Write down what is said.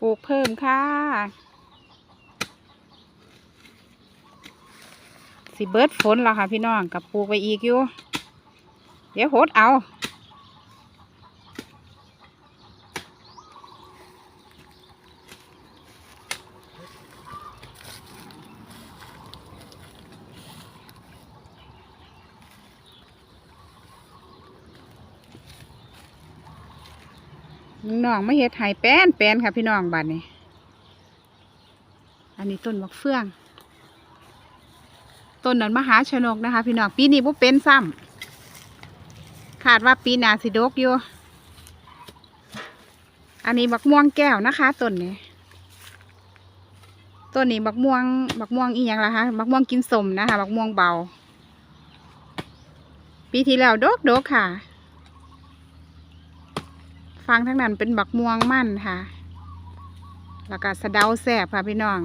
ปลูกเพิ่มค่ะ สิเบิดฝนแล้วค่ะพี่น้องกับปลูกไปอีกอยู่ เดี๋ยวโหดเอา น้องไม่เฮ็ดไห้แป้นแป้นค่ะพี่น้องบัดนี้ อันนี้ต้นมะเฟือง ต้นนั้นมหาชนกนะคะ พี่น้องปีนี้บ่เป็นซ้ำขาดว่าปีหนาสิดกอยู่ อันนี้บักม่วงแก้วนะคะต้นนี้ ต้นนี้บักม่วงบักม่วงอีหยังล่ะคะบักม่วงกินสมนะคะบักม่วงเบา ปีที่แล้วดกดกค่ะ ฟังทั้งนั้นเป็นบักม่วงมั่นค่ะ แล้วก็สะเดาแสบค่ะพี่น้อง